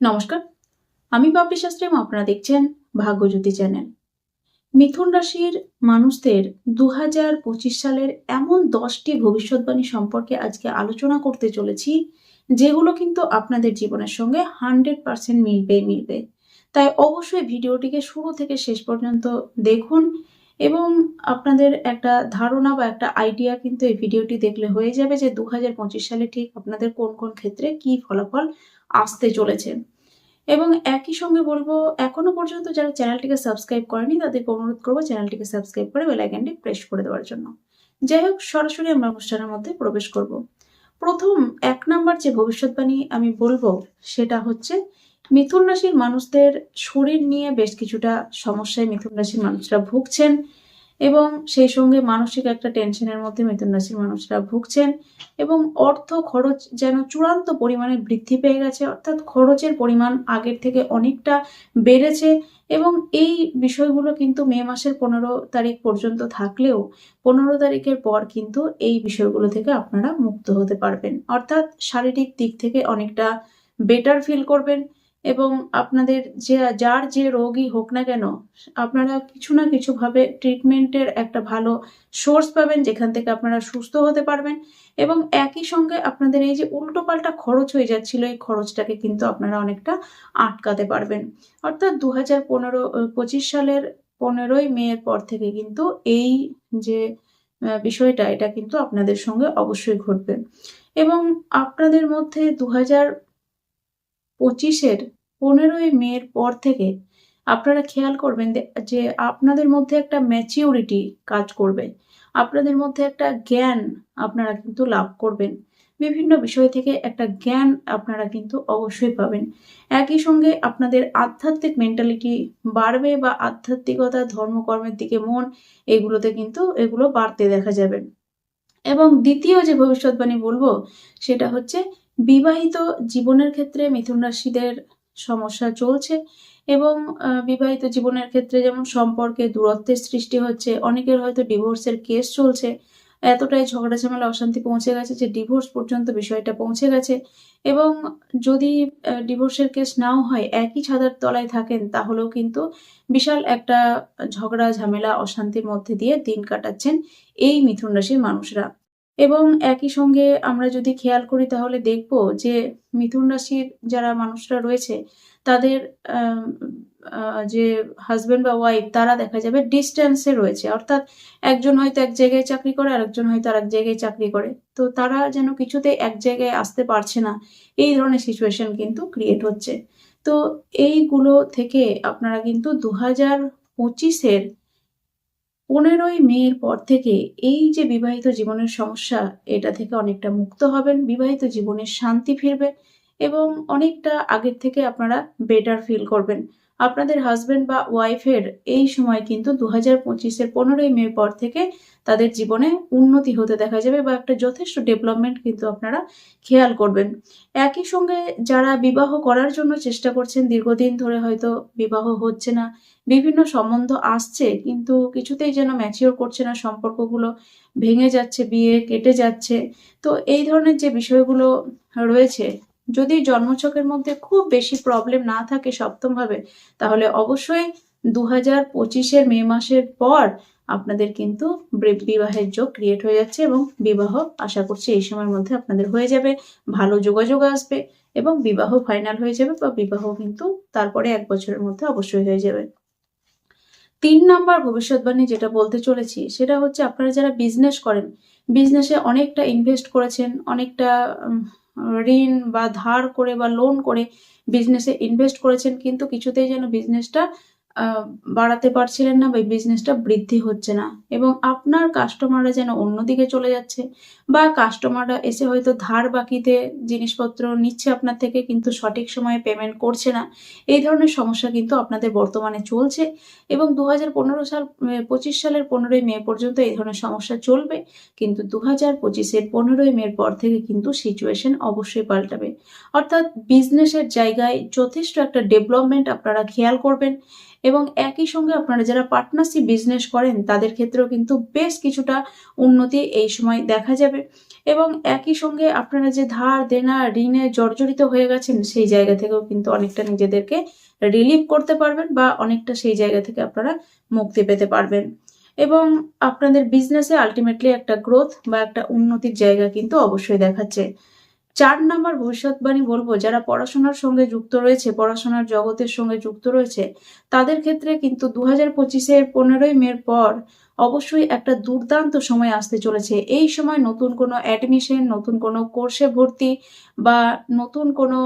নমস্কার। আমি বাপি শাস্ত্রী আপনারা দেখছেন ভাগ্যজ্যোতি চ্যানেল। মিথুন রাশির মানুষদের দু হাজার পঁচিশ সালের এমন দশটি ভবিষ্যৎবাণী সম্পর্কে আজকে আলোচনা করতে চলেছি, যেগুলো কিন্তু আপনাদের জীবনের সঙ্গে হান্ড্রেড পার্সেন্ট মিলবে মিলবে। তাই অবশ্যই ভিডিওটিকে শুরু থেকে শেষ পর্যন্ত দেখুন এবং আপনাদের একটা ধারণা বা একটা আইডিয়া কিন্তু এই ভিডিওটি দেখলে হয়ে যাবে যে দু সালে ঠিক আপনাদের কোন কোন ক্ষেত্রে কি ফলাফল আসতে চলেছে। এবং একই সঙ্গে বলব, এখনও পর্যন্ত যারা চ্যানেলটিকে সাবস্ক্রাইব করেনি, তাদেরকে অনুরোধ করব চ্যানেলটিকে সাবস্ক্রাইব করে বেল আইকনটি প্রেস করে দেওয়ার জন্য। যাই হোক, সরাসরি আমরা অনুষ্ঠানের মধ্যে প্রবেশ করব। প্রথম, এক নাম্বার যে ভবিষ্যৎবাণী আমি বলব, সেটা হচ্ছে মিথুন রাশির মানুষদের শরীর নিয়ে বেশ কিছুটা সমস্যায় মিথুন রাশির মানুষরা ভুগছেন এবং সেই সঙ্গে মানসিক একটা টেনশনের মধ্যে মিথুন রাশির মানুষরা ভুগছেন এবং অর্থ খরচ যেন চূড়ান্ত পরিমাণে বৃদ্ধি পেয়ে গেছে, অর্থাৎ খরচের পরিমাণ আগের থেকে অনেকটা বেড়েছে এবং এই বিষয়গুলো কিন্তু মে মাসের পনেরো তারিখ পর্যন্ত থাকলেও পনেরো তারিখের পর কিন্তু এই বিষয়গুলো থেকে আপনারা মুক্ত হতে পারবেন। অর্থাৎ শারীরিক দিক থেকে অনেকটা বেটার ফিল করবেন। এবং আপনাদের যে, যার যে রোগই হোক না কেন, আপনারা কিছু না কিছুভাবে ট্রিটমেন্টের একটা ভালো সোর্স পাবেন, যেখান থেকে আপনারা সুস্থ হতে পারবেন এবং একই সঙ্গে আপনাদের এই যে উল্টোপাল্টা খরচ হয়ে যাচ্ছিল, এই খরচটাকে কিন্তু আপনারা অনেকটা আটকাতে পারবেন। অর্থাৎ দু হাজার পনেরো পঁচিশ সালের পনেরোই মেয়ের পর থেকে কিন্তু এই যে বিষয়টা, এটা কিন্তু আপনাদের সঙ্গে অবশ্যই ঘটবে। এবং আপনাদের মধ্যে দু হাজার পঁচিশের পনেরোই মের পর থেকে আপনারা খেয়াল করবেন যে- আপনাদের মধ্যে একটা ম্যাচিউরিটি কাজ করবে। আপনাদের মধ্যে একটা জ্ঞান আপনারা কিন্তু লাভ করবেন। বিভিন্ন বিষয় থেকে একটা জ্ঞান আপনারা কিন্তু অবশ্যই পাবেন। একই সঙ্গে আপনাদের আধ্যাত্মিক মেন্টালিটি বাড়বে বা আধ্যাত্মিকতা, ধর্মকর্মের দিকে মন, এগুলোতে কিন্তু এগুলো বাড়তে দেখা যাবে। এবং দ্বিতীয় যে ভবিষ্যৎবাণী বলব, সেটা হচ্ছে বিবাহিত জীবনের ক্ষেত্রে মিথুন রাশিদের সমস্যা চলছে এবং বিবাহিত জীবনের ক্ষেত্রে যেমন সম্পর্কে দূরত্বের সৃষ্টি হচ্ছে, অনেকের হয়তো ডিভোর্সের কেস চলছে। এতটাই ঝগড়া ঝামেলা অশান্তি পৌঁছে গেছে যে ডিভোর্স পর্যন্ত বিষয়টা পৌঁছে গেছে এবং যদি ডিভোর্সের কেস নাও হয়, একই ছাদের তলায় থাকেন, তাহলেও কিন্তু বিশাল একটা ঝগড়া ঝামেলা অশান্তির মধ্যে দিয়ে দিন কাটাচ্ছেন এই মিথুন রাশির মানুষরা। এবং একই সঙ্গে আমরা যদি খেয়াল করি তাহলে দেখব যে মিথুন রাশির যারা মানুষরা রয়েছে, তাদের যে হাজব্যান্ড বা ওয়াইফ তারা দেখা যাবে ডিস্টেন্সে রয়েছে। অর্থাৎ একজন হয়তো এক জায়গায় চাকরি করে, আরেকজন হয়তো আরেক জায়গায় চাকরি করে। তো তারা যেন কিছুতে এক জায়গায় আসতে পারছে না, এই ধরনের সিচুয়েশন কিন্তু ক্রিয়েট হচ্ছে। তো এইগুলো থেকে আপনারা কিন্তু দু হাজার পঁচিশের পনেরোই মেয়ের পর থেকে এই যে বিবাহিত জীবনের সমস্যা, এটা থেকে অনেকটা মুক্ত হবেন, বিবাহিত জীবনের শান্তি ফিরবে এবং অনেকটা আগের থেকে আপনারা বেটার ফিল করবেন। আপনাদের হাজবেন্ড বা ওয়াইফের এই সময় কিন্তু দু হাজার পঁচিশের পনেরোই মে পর থেকে তাদের জীবনে উন্নতি হতে দেখা যাবে বা একটা যথেষ্ট ডেভেলপমেন্ট কিন্তু আপনারা খেয়াল করবেন। একই সঙ্গে যারা বিবাহ করার জন্য চেষ্টা করছেন, দীর্ঘদিন ধরে হয়তো বিবাহ হচ্ছে না, বিভিন্ন সম্বন্ধ আসছে, কিন্তু কিছুতেই যেন ম্যাচিওর করছে না, সম্পর্কগুলো ভেঙে যাচ্ছে, বিয়ে কেটে যাচ্ছে। তো এই ধরনের যে বিষয়গুলো রয়েছে যদি জন্মছকের মধ্যে খুব বেশি প্রবলেম না থাকে সপ্তমভাবে, তাহলে অবশ্যই দু হাজার পঁচিশের মে মাসের পর আপনাদের কিন্তু বিবাহের যোগ ক্রিয়েট হয়ে যাচ্ছে এবং বিবাহ আশা করছি এই সময়ের মধ্যে আপনাদের হয়ে যাবে। ভালো যোগাযোগ আসবে এবং বিবাহ ফাইনাল হয়ে যাবে বা বিবাহ কিন্তু তারপরে এক বছরের মধ্যে অবশ্যই হয়ে যাবে। তিন নাম্বার ভবিষ্যৎবাণী যেটা বলতে চলেছি, সেটা হচ্ছে আপনারা যারা বিজনেস করেন বিজনেসে অনেকটা ইনভেস্ট করেছেন, অনেকটা ঋণ বা ধার করে বা লোন করে বিজনেসে ইনভেস্ট করেছেন কিন্তু কিছুতেই যেন বিজনেসটা বাড়াতে পারছিলেন না বা বিজনেসটা বৃদ্ধি হচ্ছে না। এবং আপনার কাস্টমাররা যেন অন্যদিকে চলে যাচ্ছে বা কাস্টমাররা এসে হয়তো ধার বাকিতে জিনিসপত্র নিচ্ছে আপনার থেকে কিন্তু সঠিক সময়ে পেমেন্ট করছে না, এই ধরনের সমস্যা কিন্তু আপনাদের বর্তমানে চলছে। এবং দু হাজার পনেরো সাল পঁচিশ সালের পনেরোই মে পর্যন্ত এই ধরনের সমস্যা চলবে, কিন্তু দু হাজার পঁচিশের পনেরোই মের পর থেকে কিন্তু সিচুয়েশন অবশ্যই পাল্টাবে। অর্থাৎ বিজনেসের জায়গায় যথেষ্ট একটা ডেভেলপমেন্ট আপনারা খেয়াল করবেন এবং একই সঙ্গে আপনারা যারা পার্টনারশিপ বিজনেস করেন, তাদের ক্ষেত্রেও কিন্তু বেশ কিছুটা উন্নতি এই সময় দেখা যাবে। এবং একই সঙ্গে আপনারা যে ধার, দেনা, ঋণে জর্জরিত হয়ে গেছেন, সেই জায়গা থেকেও কিন্তু অনেকটা নিজেদেরকে রিলিভ করতে পারবেন বা অনেকটা সেই জায়গা থেকে আপনারা মুক্তি পেতে পারবেন। এবং আপনাদের বিজনেসে আলটিমেটলি একটা গ্রোথ বা একটা উন্নতির জায়গা কিন্তু অবশ্যই দেখাচ্ছে। চার নাম্বার ভবিষ্যৎবাণী বলব, যারা পড়াশোনার সঙ্গে যুক্ত রয়েছে, পড়াশোনার জগতের সঙ্গে যুক্ত রয়েছে, তাদের ক্ষেত্রে কিন্তু দু হাজার পঁচিশের পনেরোই মের পর অবশ্যই একটা দুর্দান্ত সময় আসতে চলেছে। এই সময় নতুন কোনো অ্যাডমিশন নতুন কোনো কোর্সে ভর্তি বা নতুন কোনো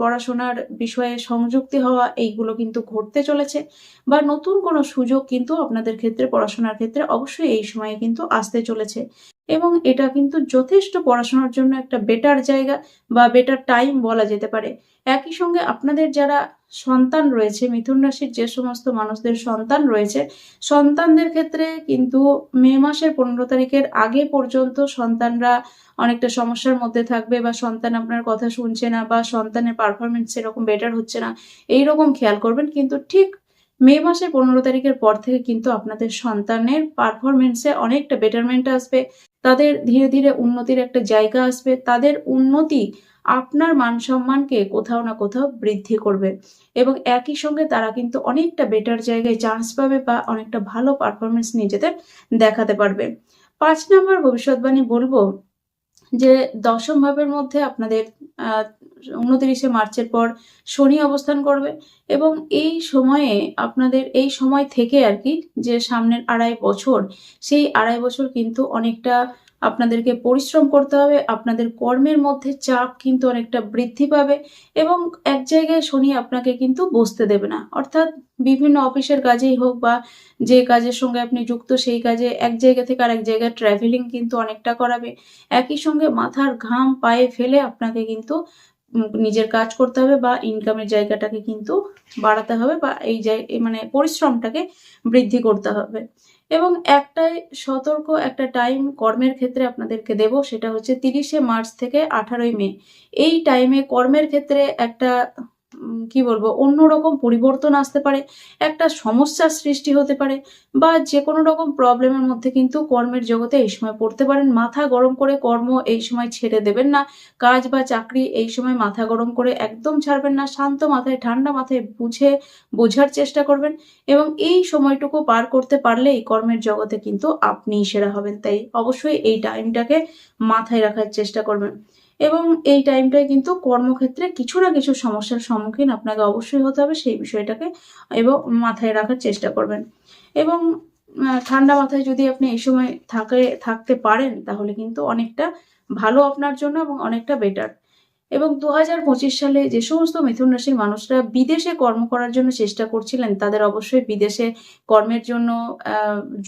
পড়াশোনার বিষয়ে সংযুক্তি হওয়া, এইগুলো কিন্তু ঘটতে চলেছে। বা নতুন কোনো সুযোগ কিন্তু আপনাদের ক্ষেত্রে, পড়াশোনার ক্ষেত্রে অবশ্যই এই সময়ে কিন্তু আসতে চলেছে। এবং এটা কিন্তু যথেষ্ট পড়াশোনার জন্য একটা বেটার জায়গা বা বেটার টাইম বলা যেতে পারে। একই সঙ্গে আপনাদের যারা সন্তান রয়েছে, মিথুন রাশির যে সমস্ত মানুষদের সন্তান রয়েছে, সন্তানদের ক্ষেত্রে কিন্তু মে মাসের পনেরো তারিখের আগে পর্যন্ত সন্তানরা অনেকটা সমস্যার মধ্যে থাকবে বা সন্তান আপনার কথা শুনছে না বা সন্তানের পারফরমেন্স সেরকম বেটার হচ্ছে না এই রকম খেয়াল করবেন। কিন্তু ঠিক মে মাসের পনেরো তারিখের পর থেকে কিন্তু আপনাদের সন্তানের পারফরমেন্সে অনেকটা বেটারমেন্ট আসবে। তাদের ধীরে ধীরে উন্নতির একটা জায়গা আসবে। তাদের উন্নতি আপনার মান সম্মানকে কোথাও না কোথাও বৃদ্ধি করবে। এবং একই সঙ্গে তারা কিন্তু অনেকটা বেটার জায়গায় চান্স পাবে বা অনেকটা ভালো পারফরমেন্স নিজেদের দেখাতে পারবে। পাঁচ নম্বর ভবিষ্যৎবাণী বলব যে দশম ভাবের মধ্যে আপনাদের উনত্রিশে মার্চের পর শনি অবস্থান করবে এবং এই সময়ে আপনাদের, এই সময় থেকে আর কি যে সামনের আড়াই বছর, সেই আড়াই বছর কিন্তু অনেকটা আপনাদেরকে পরিশ্রম করতে হবে, আপনাদের কর্মের মধ্যে চাপ কিন্তু অনেকটা বৃদ্ধি পাবে এবং এক জায়গায় শনি আপনাকে কিন্তু বসতে দেবে না। অর্থাৎ বিভিন্ন অফিসের কাজেই হোক বা যে কাজের সঙ্গে আপনি যুক্ত সেই কাজে এক জায়গা থেকে আরেক জায়গায় ট্রাভেলিং কিন্তু অনেকটা করাবে। একই সঙ্গে মাথার ঘাম পায়ে ফেলে আপনাকে কিন্তু নিজের কাজ করতে হবে বা ইনকামের জায়গাটাকে কিন্তু বাড়াতে হবে বা এই মানে পরিশ্রমটাকে বৃদ্ধি করতে হবে। এবং একটাই সতর্ক, একটা টাইম কর্মের ক্ষেত্রে আপনাদেরকে দেব, সেটা হচ্ছে তিরিশে মার্চ থেকে আঠারোই মে। এই টাইমে কর্মের ক্ষেত্রে একটা কি বলব, অন্যরকম পরিবর্তন আসতে পারে, একটা সমস্যার সৃষ্টি হতে পারে, বা যে কোনো রকম প্রবলেমের মধ্যে কিন্তু কর্মের জগতে এই সময় পড়তে পারেন। মাথা গরম করে কর্ম এই সময় ছেড়ে দেবেন না। কাজ বা চাকরি এই সময় মাথা গরম করে একদম ছাড়বেন না। শান্ত মাথায়, ঠান্ডা মাথায় বুঝে, বোঝার চেষ্টা করবেন এবং এই সময়টুকু পার করতে পারলেই কর্মের জগতে কিন্তু আপনিই সেরা হবেন। তাই অবশ্যই এই টাইমটাকে মাথায় রাখার চেষ্টা করবেন। এবং এই টাইমটায় কিন্তু কর্মক্ষেত্রে কিছু না কিছু সমস্যার সম্মুখীন আপনাকে অবশ্যই হতে হবে সেই বিষয়টাকে এবং মাথায় রাখার চেষ্টা করবেন। এবং ঠান্ডা মাথায় যদি আপনি এই সময় থাকে, থাকতে পারেন, তাহলে কিন্তু অনেকটা ভালো আপনার জন্য এবং অনেকটা বেটার এবং দু হাজার পঁচিশ সালে যে সমস্ত মিথুন রাশির মানুষরা বিদেশে কর্ম করার জন্য চেষ্টা করছিলেন, তাদের অবশ্যই বিদেশে কর্মের জন্য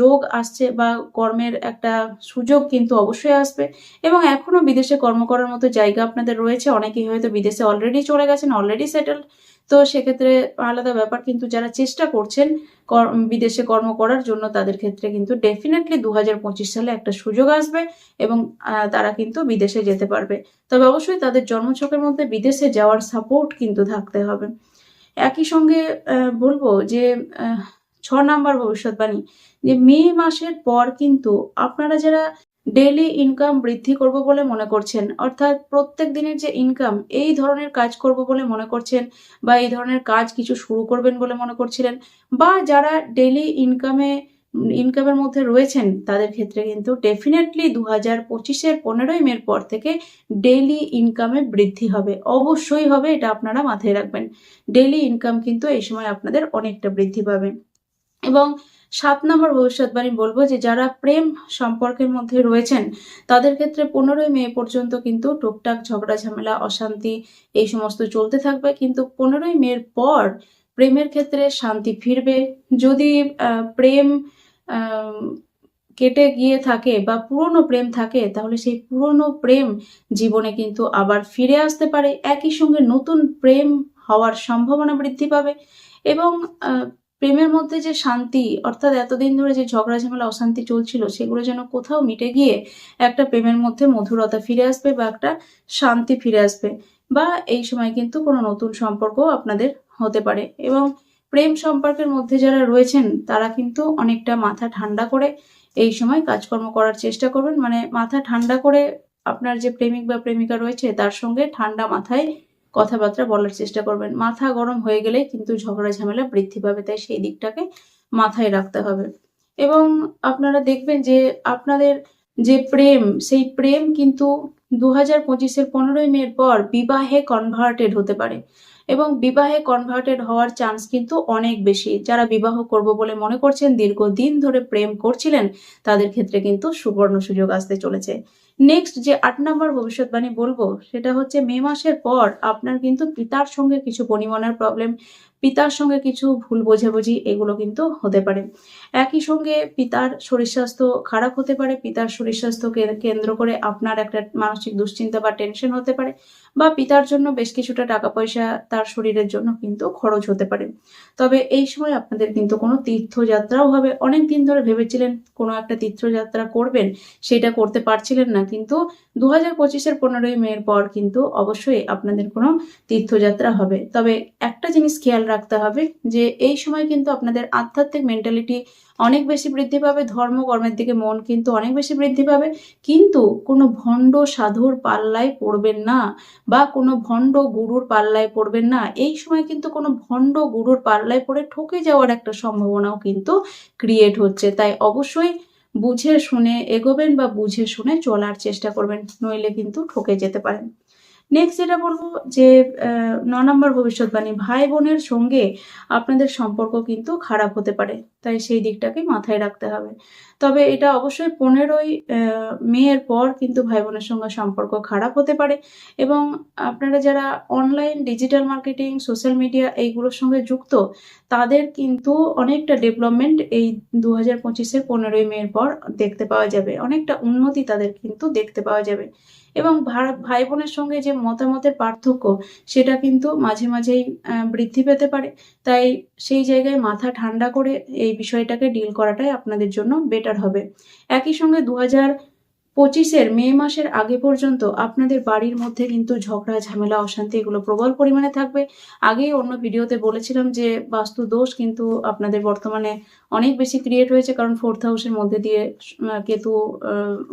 যোগ আসছে বা কর্মের একটা সুযোগ কিন্তু অবশ্যই আসবে। এবং এখনও বিদেশে কর্ম করার মতো জায়গা আপনাদের রয়েছে, অনেকেই হয়তো বিদেশে অলরেডি চলে গেছেন অলরেডি সেটেলড তো সেক্ষেত্রে আলাদা ব্যাপার, কিন্তু যারা চেষ্টা করছেন কর- বিদেশে কর্ম করার জন্য তাদের ক্ষেত্রে কিন্তু ডেফিনেটলি দু হাজার পঁচিশ সালে একটা সুযোগ আসবে এবং তারা কিন্তু বিদেশে যেতে পারবে। তবে অবশ্যই তাদের জন্মছকের মধ্যে বিদেশে যাওয়ার সাপোর্ট কিন্তু থাকতে হবে। একই সঙ্গে বলব যে ছ নাম্বার ভবিষ্যৎবাণী, যে মে মাসের পর কিন্তু আপনারা যারা ডেইলি ইনকাম বৃদ্ধি করব বলে মনে করছেন। অর্থাৎ প্রত্যেক দিনের যে ইনকাম এই ধরনের কাজ করব বলে মনে করছেন বা এই ধরনের কাজ কিছু শুরু করবেন বলে মনে করছিলেন বা যারা ডেইলি ইনকামে ইনকামের মধ্যে রয়েছেন, তাদের ক্ষেত্রে কিন্তু ডেফিনেটলি দু হাজার পঁচিশের পনেরোই মের পর থেকে ডেইলি ইনকামে বৃদ্ধি হবে। অবশ্যই হবে, এটা আপনারা মাথায় রাখবেন। ডেইলি ইনকাম কিন্তু এই সময় আপনাদের অনেকটা বৃদ্ধি পাবে। এবং সাত নম্বর ভবিষ্যৎবাণী বলব যে, যারা প্রেম সম্পর্কের মধ্যে রয়েছেন, তাদের ক্ষেত্রে পনেরোই মে পর্যন্ত কিন্তু টুকটাক ঝগড়া, ঝামেলা, অশান্তি এই সমস্ত চলতে থাকবে। কিন্তু পনেরোই মের পর প্রেমের ক্ষেত্রে শান্তি ফিরবে। যদি প্রেম কেটে গিয়ে থাকে বা পুরনো প্রেম থাকে, তাহলে সেই পুরনো প্রেম জীবনে কিন্তু আবার ফিরে আসতে পারে। একই সঙ্গে নতুন প্রেম হওয়ার সম্ভাবনা বৃদ্ধি পাবে এবং প্রেমের মধ্যে যে শান্তি, অর্থাৎ এতদিন ধরে যে ঝগড়া, ঝামেলা, অশান্তি চলছিল, সেগুলো যেন কোথাও মিটে গিয়ে একটা প্রেমের মধ্যে মধুরতা ফিরে আসবে বা একটা শান্তি ফিরে আসবে বা এই সময় কিন্তু কোনো নতুন সম্পর্ক আপনাদের হতে পারে এবং প্রেম সম্পর্কের মধ্যে যারা রয়েছেন, তারা কিন্তু অনেকটা মাথা ঠান্ডা করে এই সময় কাজকর্ম করার চেষ্টা করবেন। মানে মাথা ঠান্ডা করে আপনার যে প্রেমিক বা প্রেমিকা রয়েছে, তার সঙ্গে ঠান্ডা মাথায় কথাবার্তা বলার চেষ্টা করবেন। মাথা গরম হয়ে গেলে কিন্তু ঝগড়া ঝামেলা বৃদ্ধি পাবে, তাই সেই দিকটাকে মাথায় রাখতে হবে। এবং আপনারা দেখবেন যে আপনাদের যে প্রেম, সেই প্রেম কিন্তু দু হাজার পঁচিশের পনেরোই মের পর বিবাহে কনভার্টেড হতে পারে। এবং বিবাহে কনভার্টেড হওয়ার চান্স কিন্তু অনেক বেশি। যারা বিবাহ করব বলে মনে করছেন, দীর্ঘদিন ধরে প্রেম করছিলেন, তাদের ক্ষেত্রে কিন্তু সুবর্ণ সুযোগ আসতে চলেছে। নেক্সট যে আট নম্বর ভবিষ্যৎবাণী বলব, সেটা হচ্ছে মে মাসের পর আপনার কিন্তু পিতার সঙ্গে কিছু পরিমাণের প্রবলেম পিতার সঙ্গে কিছু ভুল বোঝাবুঝি এগুলো কিন্তু হতে পারে। একই সঙ্গে পিতার শরীর স্বাস্থ্য খারাপ হতে পারে, পিতার শরীর স্বাস্থ্যকে কেন্দ্র করে আপনার একটা মানসিক দুশ্চিন্তা বা টেনশন হতে পারে বা পিতার জন্য বেশ কিছুটা টাকা পয়সা তার শরীরের জন্য কিন্তু খরচ হতে পারে। তবে এই সময় আপনাদের কিন্তু কোনো তীর্থযাত্রাও হবে। অনেক দিন ধরে ভেবেছিলেন কোনো একটা তীর্থযাত্রা করবেন, সেটা করতে পারছিলেন না কিন্তু দু হাজার পঁচিশের পনেরোই মেয়ের পর কিন্তু অবশ্যই আপনাদের কোনো তীর্থযাত্রা হবে। তবে একটা জিনিস খেয়াল রাখতে হবে যে এই সময় কিন্তু আপনাদের আধ্যাত্মিক মেন্টালিটি অনেক বেশি বৃদ্ধি পাবে ধর্মকর্মের দিকে মন কিন্তু অনেক বেশি বৃদ্ধি পাবে। কিন্তু কোনো ভণ্ড সাধুর পাল্লায় পড়বেন না বা কোনো ভণ্ড গুরুর পাল্লায় পড়বেন না। এই সময় কিন্তু কোনো ভণ্ড গুরুর পাল্লায় পড়ে ঠকে যাওয়ার একটা সম্ভাবনাও কিন্তু ক্রিয়েট হচ্ছে। তাই অবশ্যই বুঝে শুনে এগোবেন বা বুঝে শুনে চলার চেষ্টা করবেন, নইলে কিন্তু ঠকে যেতে পারেন। নেক্সট যেটা বলব যে ন নম্বর ভবিষ্যৎবাণী ভাই বোনের সঙ্গে আপনাদের সম্পর্ক কিন্তু খারাপ হতে পারে, তাই সেই দিকটাকে মাথায় রাখতে হবে। তবে এটা অবশ্যই পনেরোই মেয়ের পর কিন্তু ভাই বোনের সঙ্গে সম্পর্ক খারাপ হতে পারে এবং আপনারা যারা online digital marketing social media এইগুলোর সঙ্গে যুক্ত, তাদের কিন্তু অনেকটা ডেভেলপমেন্ট এই দু হাজার পঁচিশের পনেরোই মেয়ের পর দেখতে পাওয়া যাবে। অনেকটা উন্নতি তাদের কিন্তু দেখতে পাওয়া যাবে। এবং ভাই বোনের সঙ্গে যে মতামতের পার্থক্য, সেটা কিন্তু মাঝে মাঝেই বৃদ্ধি পেতে পারে। তাই সেই জায়গায় মাথা ঠান্ডা করে এই বিষয়টাকে ডিল করাটাই আপনাদের জন্য বেটার হবে। একই সঙ্গে দু হাজার পঁচিশের মে মাসের আগে পর্যন্ত আপনাদের বাড়ির মধ্যে কিন্তু ঝগড়া, ঝামেলা, অশান্তি এগুলো প্রবল পরিমাণে থাকবে। আগেই অন্য ভিডিওতে বলেছিলাম যে বাস্তু দোষ কিন্তু আপনাদের বর্তমানে অনেক বেশি ক্রিয়েট হয়েছে কারণ ফোর্থ হাউসের মধ্যে দিয়ে কেতু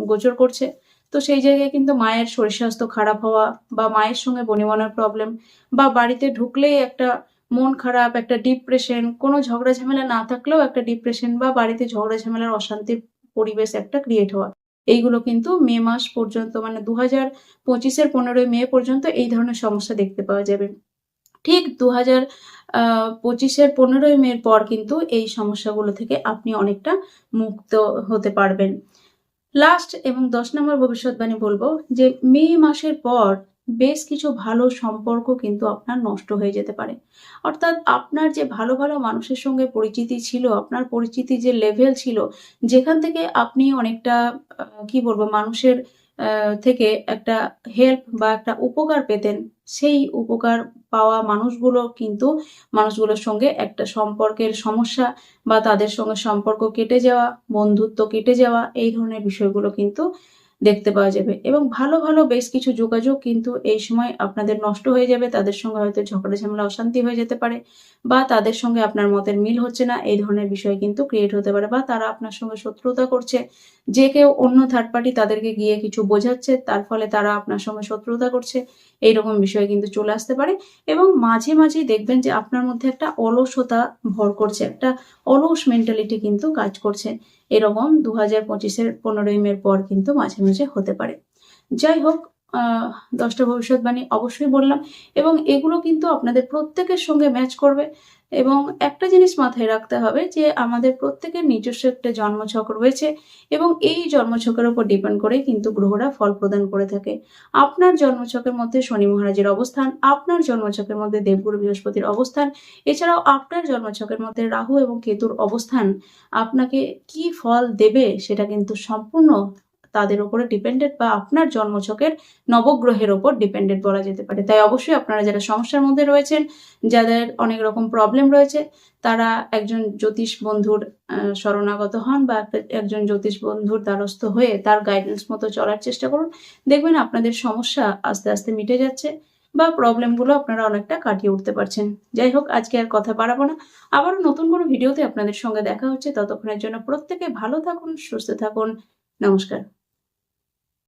গোচর করছে। তো সেই জায়গায় কিন্তু মায়ের শরীর স্বাস্থ্য খারাপ হওয়া বা মায়ের সঙ্গে বনিবনার প্রবলেম বা বাড়িতে ঢুকলেই একটা মন খারাপ, একটা ডিপ্রেশন কোনো ঝগড়া ঝামেলা না থাকলেও একটা ডিপ্রেশন বা বাড়িতে ঝগড়া ঝামেলার অশান্তির পরিবেশ একটা ক্রিয়েট হওয়া। এইগুলো কিন্তু মে মাস পর্যন্ত মানে দু হাজার পঁচিশের পনেরোই মে পর্যন্ত এই ধরনের সমস্যা দেখতে পাওয়া যাবে। ঠিক দু হাজার পঁচিশের পনেরোই মের পর কিন্তু এই সমস্যাগুলো থেকে আপনি অনেকটা মুক্ত হতে পারবেন। লাস্ট এবং দশ নম্বর ভবিষ্যৎবাণী বলব যে মে মাসের পর বেশ কিছু ভালো সম্পর্ক কিন্তু আপনার নষ্ট হয়ে যেতে পারে। অর্থাৎ আপনার যে ভালো ভালো মানুষের সঙ্গে পরিচিতি ছিল, আপনার পরিচিতি যে লেভেল ছিল, যেখান থেকে আপনি অনেকটা কি বলব, মানুষের থেকে একটা হেল্প বা একটা উপকার পেতেন, সেই উপকার পাওয়া মানুষগুলো কিন্তু মানুষগুলোর সঙ্গে একটা সম্পর্কের সমস্যা বা তাদের সঙ্গে সম্পর্ক কেটে যাওয়া, বন্ধুত্ব কেটে যাওয়া, এই ধরনের বিষয়গুলো কিন্তু দেখতে পাওয়া যাবে। এবং ভালো ভালো বেশ কিছু যোগাযোগ কিন্তু এই সময় আপনাদের নষ্ট হয়ে যাবে। তাদের সঙ্গে হয়তো ঝগড়া ঝামেলা অশান্তি হয়ে যেতে পারে বা তাদের সঙ্গে আপনার মতের মিল হচ্ছে না। এই ধরনের বিষয় কিন্তু ক্রিয়েট হতে পারে বা তারা আপনার সঙ্গে শত্রুতা করছে। যে কেউ অন্য থার্ড পার্টি তাদেরকে গিয়ে কিছু বোঝাচ্ছে, তার ফলে তারা আপনার সঙ্গে শত্রুতা করছে। এইরকম বিষয় কিন্তু চলে আসতে পারে। এবং মাঝে মাঝে দেখবেন যে আপনার মধ্যে একটা অলসতা ভর করছে, একটা অলস মেন্টালিটি কিন্তু কাজ করছে। এরকম দু হাজার পঁচিশের পনেরোই মের পর কিন্তু মাঝে মাঝে হতে পারে। যাই হোক দশটা ভবিষ্যৎবাণী অবশ্যই বললাম। এবং এগুলো কিন্তু আপনাদের প্রত্যেকের সঙ্গে ম্যাচ করবে। এবং একটা জিনিস মাথায় রাখতে হবে যে, আমাদের প্রত্যেকের নিজস্ব একটা জন্মছক রয়েছে এবং এই জন্মছকের উপর ডিপেন্ড করে কিন্তু গ্রহরা ফল প্রদান করে থাকে। আপনার জন্মছকের মধ্যে শনি মহারাজের অবস্থান, আপনার জন্মছকের মধ্যে দেবগুরু বৃহস্পতির অবস্থান, এছাড়াও আপনার জন্মছকের মধ্যে রাহু এবং কেতুর অবস্থান আপনাকে কি ফল দেবে সেটা কিন্তু সম্পূর্ণ তাদের উপরে ডিপেন্ডেন্ট বা আপনার জন্মছকের নবগ্রহের ওপর ডিপেন্ডেন্ট বলা যেতে পারে। তাই অবশ্যই আপনারা যারা সমস্যার মধ্যে রয়েছেন, যাদের অনেক রকম প্রবলেম রয়েছে, তারা একজন জ্যোতিষ বন্ধুর শরণাগত হন বা একজন জ্যোতিষ বন্ধুর দ্বারস্থ হয়ে তার গাইডেন্স মতো চলার চেষ্টা করুন। দেখবেন আপনাদের সমস্যা আস্তে আস্তে মিটে যাচ্ছে বা প্রবলেমগুলো আপনারা অনেকটা কাটিয়ে উঠতে পারছেন। যাই হোক, আজকে আর কথা বাড়াবো না। আবারও নতুন কোনো ভিডিওতে আপনাদের সঙ্গে দেখা হচ্ছে। ততক্ষণের জন্য প্রত্যেকে ভালো থাকুন, সুস্থ থাকুন। নমস্কার।